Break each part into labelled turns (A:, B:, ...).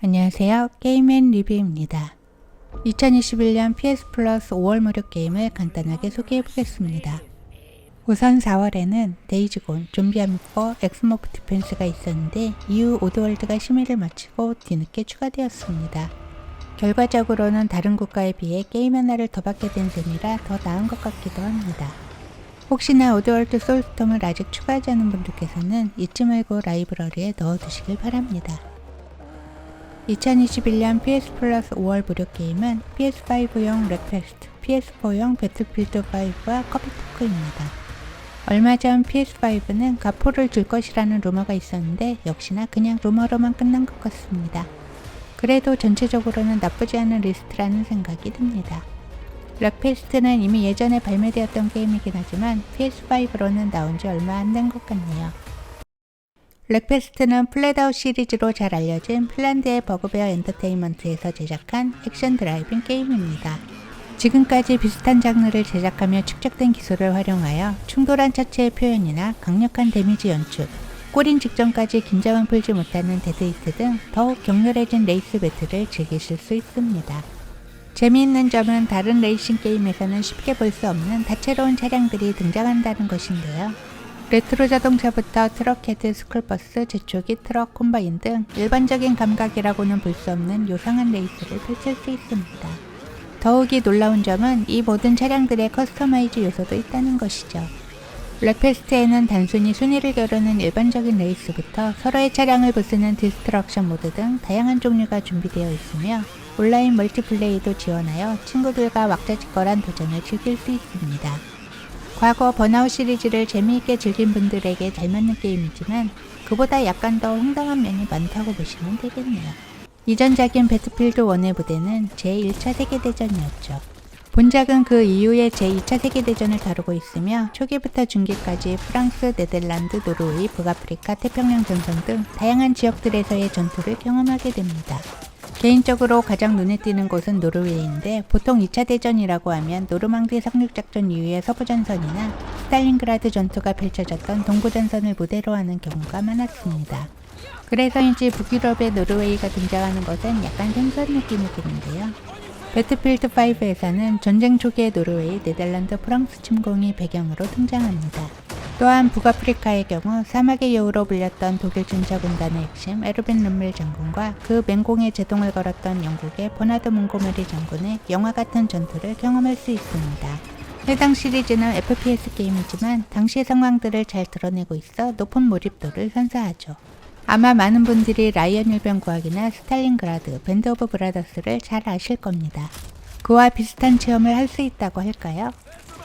A: 안녕하세요. 게임앤 리뷰입니다. 2021년 PS 플러스 5월 무료 게임을 간단하게 소개해 보겠습니다. 우선 4월에는 데이지곤, 좀비 암거, 엑스모프 디펜스가 있었는데 이후 오드월드가 심의를 마치고 뒤늦게 추가되었습니다. 결과적으로는 다른 국가에 비해 게임 하나를 더 받게 된 셈이라 더 나은 것 같기도 합니다. 혹시나 오드월드 소울스톰을 아직 추가하지 않은 분들께서는 잊지 말고 라이브러리에 넣어두시길 바랍니다. 2021년 PS 플러스 5월 무료 게임은 PS5용 렉페스트, PS4용 배틀필드 5와 커피토크입니다. 얼마 전 PS5는 가포를 줄 것이라는 루머가 있었는데 역시나 그냥 루머로만 끝난 것 같습니다. 그래도 전체적으로는 나쁘지 않은 리스트라는 생각이 듭니다. 렉페스트는 이미 예전에 발매되었던 게임이긴 하지만 PS5로는 나온 지 얼마 안 된 것 같네요. 렉페스트는 플랫아웃 시리즈로 잘 알려진 핀란드의 버그베어 엔터테인먼트에서 제작한 액션 드라이빙 게임입니다. 지금까지 비슷한 장르를 제작하며 축적된 기술을 활용하여 충돌한 차체의 표현이나 강력한 데미지 연출, 꼬린 직전까지 긴장을 풀지 못하는 데드히트 등 더욱 격렬해진 레이스 배틀을 즐기실 수 있습니다. 재미있는 점은 다른 레이싱 게임에서는 쉽게 볼 수 없는 다채로운 차량들이 등장한다는 것인데요. 레트로 자동차부터 트럭헤드, 스쿨버스, 제초기, 트럭, 콤바인 등 일반적인 감각이라고는 볼 수 없는 요상한 레이스를 펼칠 수 있습니다. 더욱이 놀라운 점은 이 모든 차량들의 커스터마이즈 요소도 있다는 것이죠. 블랙페스트에는 단순히 순위를 겨루는 일반적인 레이스부터 서로의 차량을 부수는 디스트럭션 모드 등 다양한 종류가 준비되어 있으며 온라인 멀티플레이도 지원하여 친구들과 왁자지껄한 도전을 즐길 수 있습니다. 과거 번아웃 시리즈를 재미있게 즐긴 분들에게 잘 맞는 게임이지만 그보다 약간 더 황당한 면이 많다고 보시면 되겠네요. 이전작인 배트필드 1의 부대는 제1차 세계대전이었죠. 본작은 그 이후의 제2차 세계대전을 다루고 있으며 초기부터 중기까지 프랑스, 네덜란드, 노르웨이, 북아프리카, 태평양 전선 등 다양한 지역들에서의 전투를 경험하게 됩니다. 개인적으로 가장 눈에 띄는 곳은 노르웨이인데 보통 2차 대전이라고 하면 노르망디 상륙작전 이후의 서부전선이나 스탈린그라드 전투가 펼쳐졌던 동부전선을 무대로 하는 경우가 많았습니다. 그래서인지 북유럽의 노르웨이가 등장하는 것은 약간 생소한 느낌이 드는데요. 배트필드 5에서는 전쟁 초기의 노르웨이, 네덜란드, 프랑스 침공이 배경으로 등장합니다. 또한 북아프리카의 경우 사막의 여우로 불렸던 독일 군사군단의 핵심 에르빈 룸밀 장군과 그 맹공에 제동을 걸었던 영국의 버나드 몽고메리 장군의 영화 같은 전투를 경험할 수 있습니다. 해당 시리즈는 FPS 게임이지만 당시 상황들을 잘 드러내고 있어 높은 몰입도를 선사하죠. 아마 많은 분들이 라이언 일병구학이나 스탈린그라드, 밴드 오브 브라더스를 잘 아실 겁니다. 그와 비슷한 체험을 할 수 있다고 할까요?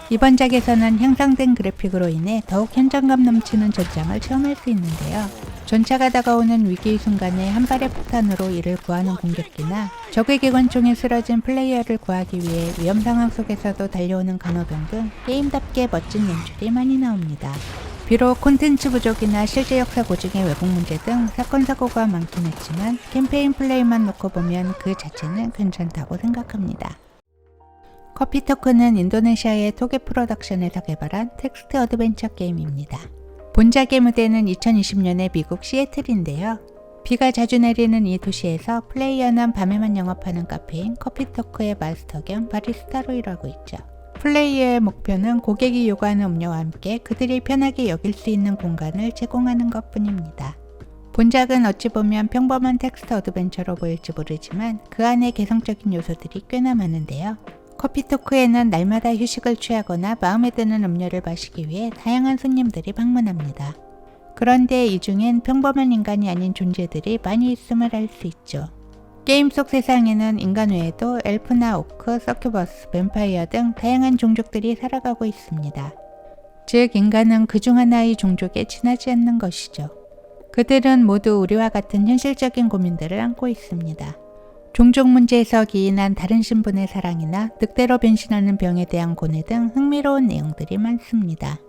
A: 이번 작에서는 향상된 그래픽으로 인해 더욱 현장감 넘치는 전장을 체험할 수 있는데요. 전차가 다가오는 위기의 순간에 한 발의 폭탄으로 이를 구하는 공격기나 적의 기관총에 쓰러진 플레이어를 구하기 위해 위험 상황 속에서도 달려오는 간호병 등 게임답게 멋진 연출이 많이 나옵니다. 비록 콘텐츠 부족이나 실제 역사 고증의 왜곡 문제 등 사건 사고가 많긴 했지만 캠페인 플레이만 놓고 보면 그 자체는 괜찮다고 생각합니다. 커피 토크는 인도네시아의 토게 프로덕션에서 개발한 텍스트 어드벤처 게임입니다. 본작의 무대는 2020년의 미국 시애틀인데요. 비가 자주 내리는 이 도시에서 플레이어는 밤에만 영업하는 카페인 커피 토크의 마스터 겸 바리스타로 일하고 있죠. 플레이어의 목표는 고객이 요구하는 음료와 함께 그들이 편하게 여길 수 있는 공간을 제공하는 것 뿐입니다. 본작은 어찌 보면 평범한 텍스트 어드벤처로 보일지 모르지만 그 안에 개성적인 요소들이 꽤나 많은데요. 커피토크에는 날마다 휴식을 취하거나 마음에 드는 음료를 마시기 위해 다양한 손님들이 방문합니다. 그런데 이 중엔 평범한 인간이 아닌 존재들이 많이 있음을 알 수 있죠. 게임 속 세상에는 인간 외에도 엘프나 오크, 서큐버스, 뱀파이어 등 다양한 종족들이 살아가고 있습니다. 즉, 인간은 그 중 하나의 종족에 지나지 않는 것이죠. 그들은 모두 우리와 같은 현실적인 고민들을 안고 있습니다. 종족 문제에서 기인한 다른 신분의 사랑이나 늑대로 변신하는 병에 대한 고뇌 등 흥미로운 내용들이 많습니다.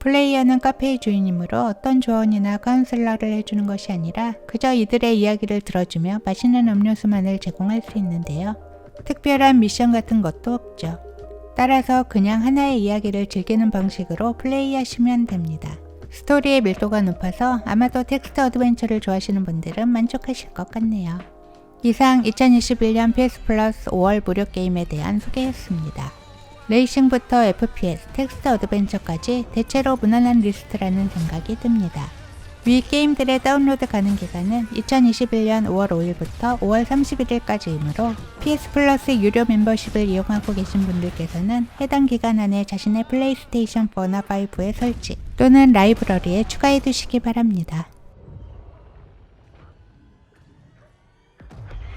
A: 플레이어는 카페의 주인이므로 어떤 조언이나 카운슬러를 해주는 것이 아니라 그저 이들의 이야기를 들어주며 맛있는 음료수만을 제공할 수 있는데요. 특별한 미션 같은 것도 없죠. 따라서 그냥 하나의 이야기를 즐기는 방식으로 플레이하시면 됩니다. 스토리의 밀도가 높아서 아마도 텍스트 어드벤처를 좋아하시는 분들은 만족하실 것 같네요. 이상 2021년 PS 플러스 5월 무료 게임에 대한 소개였습니다. 레이싱부터 FPS, 텍스트 어드벤처까지 대체로 무난한 리스트라는 생각이 듭니다. 위 게임들의 다운로드 가능 기간은 2021년 5월 5일부터 5월 31일까지이므로 PS 플러스 유료 멤버십을 이용하고 계신 분들께서는 해당 기간 안에 자신의 플레이스테이션 4나 5에 설치 또는 라이브러리에 추가해 두시기 바랍니다.